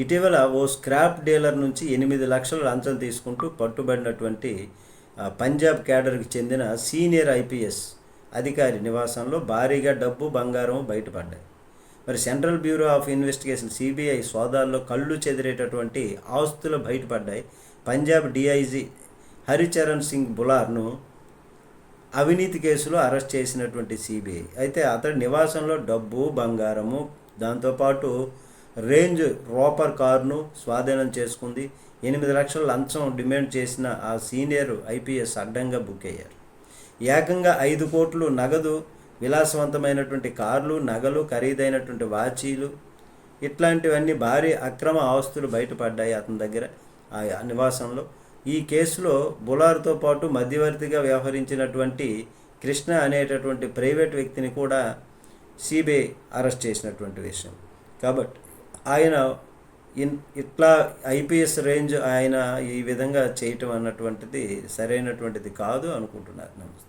ఇటీవల ఓ scrap dealer నుంచి ఎనిమిది లక్షల లంచం తీసుకుంటూ పట్టుబడినటువంటి పంజాబ్ క్యాడర్కి చెందిన సీనియర్ ఐపీఎస్ అధికారి నివాసంలో భారీగా డబ్బు బంగారం బయటపడ్డాయి. మరి central bureau of investigation CBI సోదాల్లో కళ్ళు చెదిరేటటువంటి ఆస్తులు బయటపడ్డాయి. పంజాబ్ డిఐజీ హరిచరణ్ సింగ్ బులార్ను అవినీతి కేసులో అరెస్ట్ చేసినటువంటి సిబిఐ. అయితే అతడి నివాసంలో డబ్బు బంగారము దాంతోపాటు రేంజ్ రోపర్ కారును స్వాధీనం చేసుకుంది. ఎనిమిది లక్షల లంచం డిమాండ్ చేసిన ఆ సీనియర్ ఐపీఎస్ అడ్డంగా బుక్ అయ్యారు. ఏకంగా ఐదు కోట్లు నగదు విలాసవంతమైనటువంటి కార్లు నగలు ఖరీదైనటువంటి వాచీలు ఇట్లాంటివన్నీ భారీ అక్రమ ఆస్తులు బయటపడ్డాయి అతని దగ్గర ఆ నివాసంలో. ఈ కేసులో బులార్తో పాటు మధ్యవర్తిగా వ్యవహరించినటువంటి కృష్ణ అనేటటువంటి ప్రైవేట్ వ్యక్తిని కూడా సిబిఐ అరెస్ట్ చేసినటువంటి విషయం. కాబట్టి ఆయన ఇన్ ఇట్లా ఐపీఎస్ రేంజ్ ఆయన ఈ విధంగా చేయటం అన్నటువంటిది సరైనటువంటిది కాదు అనుకుంటున్నారు నమస్తే.